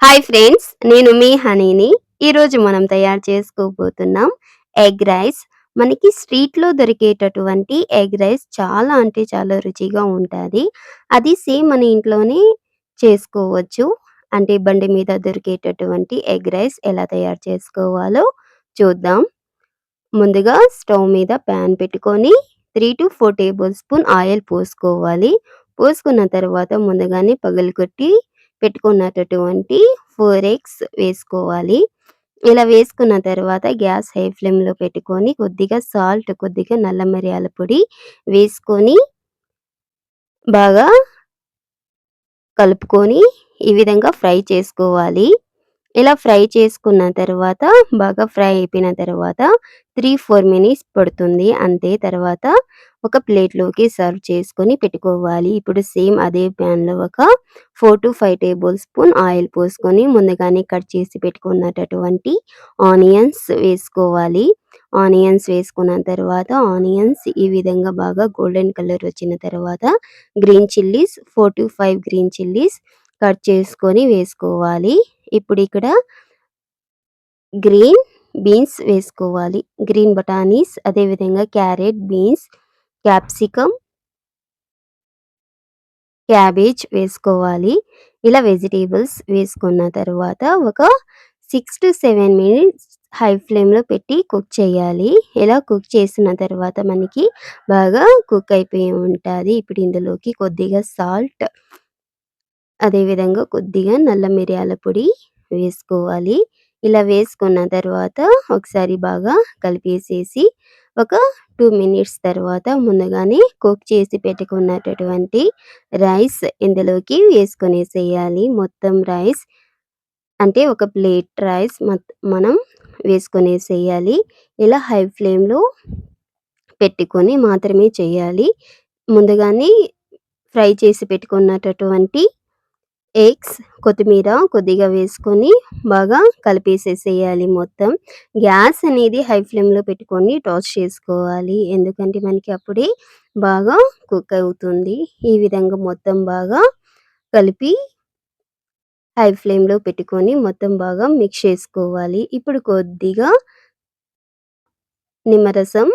Hi friends నేను మీ హనీని. ఈరోజు మనం తయారు చేసుకోబోతున్నాం ఎగ్ రైస్. మనకి స్ట్రీట్లో దొరికేటటువంటి ఎగ్ రైస్ చాలా అంటే చాలా రుచిగా ఉంటుంది. అది సేమ్ మన ఇంట్లోనే చేసుకోవచ్చు. అంటే బండి మీద దొరికేటటువంటి ఎగ్ రైస్ ఎలా తయారు చేసుకోవాలో చూద్దాం. ముందుగా స్టవ్ మీద ప్యాన్ పెట్టుకొని three two four tablespoon oil పోసుకోవాలి. పోసుకున్న తర్వాత ముందుగానే పగలగొట్టి పెట్టుకున్నటువంటి ఫోర్ ఎగ్స్ వేసుకోవాలి. ఇలా వేసుకున్న తర్వాత గ్యాస్ హై ఫ్లేమ్లో పెట్టుకొని కొద్దిగా సాల్ట్ కొద్దిగా నల్ల మిరియాల పొడి వేసుకొని బాగా కలుపుకొని ఈ విధంగా ఫ్రై చేసుకోవాలి. ఇలా ఫ్రై చేసుకున్న తర్వాత బాగా ఫ్రై అయిపోయిన తర్వాత త్రీ ఫోర్ మినిట్స్ పడుతుంది. అంతే తర్వాత ఒక ప్లేట్లోకి సర్వ్ చేసుకొని పెట్టుకోవాలి. ఇప్పుడు సేమ్ అదే ప్యాన్లో ఒక four two five tablespoon oil పోసుకొని ముందుగానే కట్ చేసి పెట్టుకున్నటువంటి ఆనియన్స్ వేసుకోవాలి. ఆనియన్స్ వేసుకున్న తర్వాత ఆనియన్స్ ఈ విధంగా బాగా గోల్డెన్ కలర్ వచ్చిన తర్వాత green chillies four two five green chillies cut చేసుకొని వేసుకోవాలి. ఇప్పుడు ఇక్కడ గ్రీన్ బీన్స్ వేసుకోవాలి. గ్రీన్ బఠానీస్ అదేవిధంగా క్యారెట్ బీన్స్ క్యాప్సికమ్ క్యాబేజ్ వేసుకోవాలి. ఇలా వెజిటేబుల్స్ వేసుకున్న తర్వాత ఒక six two seven minutes high ఫ్లేమ్లో పెట్టి కుక్ చేయాలి. ఇలా కుక్ చేసిన తర్వాత మనకి బాగా కుక్ అయిపోయి ఉంటుంది. ఇప్పుడు ఇందులోకి కొద్దిగా సాల్ట్ అదేవిధంగా కొద్దిగా నల్ల మిరియాల పొడి వేసుకోవాలి. ఇలా వేసుకున్న తర్వాత ఒకసారి బాగా కలిపేసేసి ఒక టూ మినిట్స్ తర్వాత ముందుగానే కుక్ చేసి పెట్టుకున్నటువంటి రైస్ ఇందులోకి వేసుకొనేసేయాలి. మొత్తం రైస్ అంటే ఒక ప్లేట్ రైస్ మనం వేసుకొనేసేయాలి. ఇలా హై ఫ్లేమ్లో పెట్టుకొని మాత్రమే చేయాలి. ముందుగానే ఫ్రై చేసి పెట్టుకున్నటువంటి ఎగ్స్ కొత్తిమీర కొద్దిగా వేసుకొని బాగా కలిపేసేసేయాలి మొత్తం. గ్యాస్ అనేది హై ఫ్లేమ్లో పెట్టుకొని టాస్ చేసుకోవాలి. ఎందుకంటే మనకి అప్పుడే బాగా కుక్ అవుతుంది. ఈ విధంగా మొత్తం బాగా కలిపి హై ఫ్లేమ్లో పెట్టుకొని మొత్తం బాగా మిక్స్ చేసుకోవాలి. ఇప్పుడు కొద్దిగా నిమ్మరసం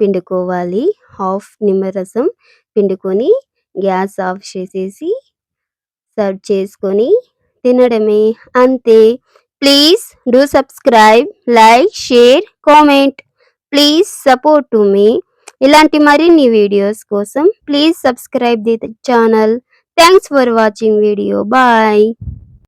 పిండుకోవాలి. హాఫ్ నిమ్మరసం పిండుకొని గ్యాస్ ఆఫ్ చేసేసి సర్వ్ చేసుకొని తినడమే. అంతే. Please do subscribe like share comment. Please support to me. ఇలాంటి మరిన్ని వీడియోస్ కోసం please subscribe the channel. Thanks for watching video. Bye.